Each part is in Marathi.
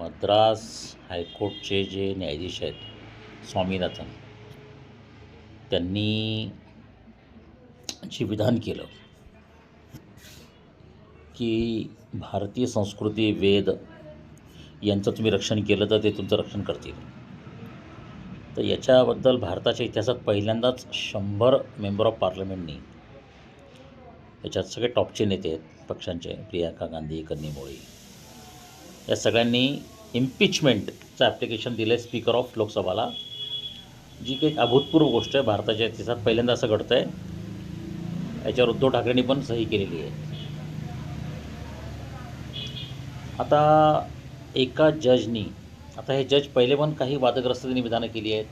मद्रास हायकोर्टचे जे न्यायाधीश आहेत स्वामीनाथन त्यांनी जे विधान केलं की भारतीय संस्कृती वेद यांचं तुम्ही रक्षण केलं तर ते तुमचं रक्षण करतील. तर याच्याबद्दल भारताच्या इतिहासात पहिल्यांदाच शंभर मेंबर ऑफ पार्लमेंटनी याच्यात सगळे टॉपचे नेते आहेत पक्षांचे प्रियांका गांधी कन्नी मोळी या सगळ्यांनी इम्पिचमेंटचं ॲप्लिकेशन दिलं आहे स्पीकर ऑफ लोकसभाला. जी काही अभूतपूर्व गोष्ट आहे भारताच्या इतिहासात पहिल्यांदा असं घडतं आहे याच्यावर उद्धव ठाकरेंनी पण सही केलेली आहे. आता एका जजनी आता हे जज पहिले पण काही वादग्रस्त त्यांनी विधानं केली आहेत.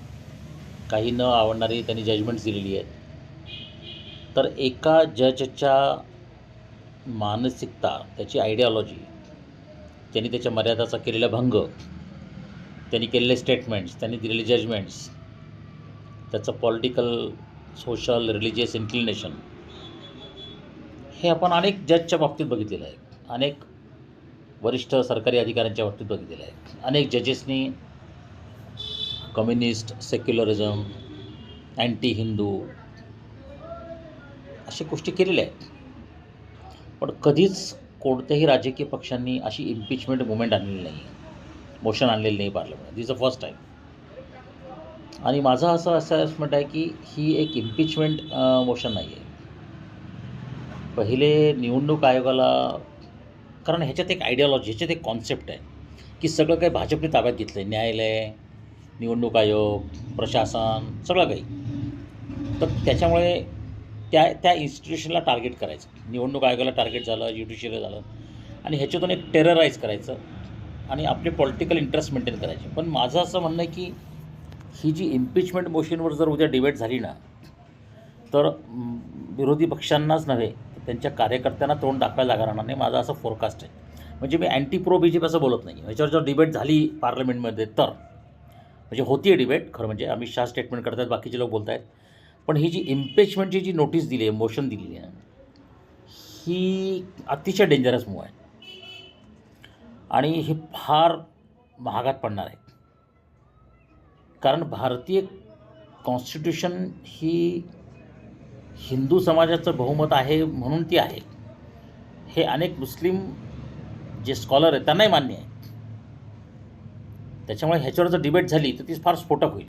काही न आवडणारी त्यांनी जजमेंट्स दिलेली आहेत. तर एका जजच्या मानसिकता त्याची आयडियॉलॉजी त्यांनी त्याच्या मर्यादाचा केलेला भंग त्यांनी केलेले स्टेटमेंट्स त्यांनी दिलेले जजमेंट्स त्याचं पॉलिटिकल सोशल रिलिजियस इन्क्लिनेशन हे आपण अनेक जजच्या बाबतीत बघितलेलं आहे. अनेक वरिष्ठ सरकारी अधिकाऱ्यांच्या बाबतीत बघितलेलं आहे. अनेक जजेसनी कम्युनिस्ट सेक्युलरिझम अँटी हिंदू अशा गोष्टी केलेल्या आहेत. पण कधीच कोणत्याही राजकीय पक्षांनी अशी इम्पिचमेंट मुवमेंट आणलेली नाही मोशन आणलेलं नाही parliament this a first time आणि माझं असं असेसमेंट आहे की ही एक इम्पिचमेंट मोशन नाही आहे पहिले निवडणूक आयोगाला कारण ह्याच्यात एक आयडियॉलॉजी ह्याच्यात एक कॉन्सेप्ट आहे की सगळं काही भाजपने ताब्यात घेतलं आहे न्यायालय निवडणूक आयोग प्रशासन सगळं काही. तर त्याच्यामुळे त्या त्या इन्स्टिट्यूशनला टार्गेट करायचं. निवडणूक आयोगाला टार्गेट झालं ज्युडिशियल झालं. आणि ह्याच्यातून एक टेरराईज करायचं आणि आपले पॉलिटिकल इंटरेस्ट मेंटेन करायचे. पण माझं असं म्हणणं आहे की ही जी इम्पिचमेंट मोशनवर जर उद्या डिबेट झाली ना तर विरोधी पक्षांनाच नव्हे तर त्यांच्या कार्यकर्त्यांना तोंड दाखवायला लागणार नाही. माझा असं फोरकास्ट आहे. म्हणजे मी anti pro B J P असं बोलत नाही. ह्याच्यावर जर डिबेट झाली पार्लमेंटमध्ये तर. म्हणजे होती आहे डिबेट खरं म्हणजे. अमित शहा स्टेटमेंट करतात बाकीचे लोक बोलत आहेत पण ही जी इम्पेचमेंटची जी नोटीस दिली आहे मोशन दिलेली आहे ही अतिशय डेंजरस मूव आहे. आणि हे फार महागात पडणार आहे. कारण भारतीय कॉन्स्टिट्यूशन ही हिंदू समाजाचं बहुमत आहे म्हणून ती आहे. हे अनेक मुस्लिम जे स्कॉलर आहेत त्यांनाही मान्य आहे. त्याच्यामुळे ह्याच्यावर जर डिबेट झाली तर ती फार स्फोटक होईल.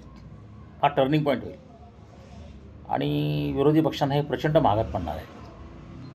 फार टर्निंग पॉईंट होईल. आणि विरोधी पक्षांना हे प्रचंड महागात पडणार आहे.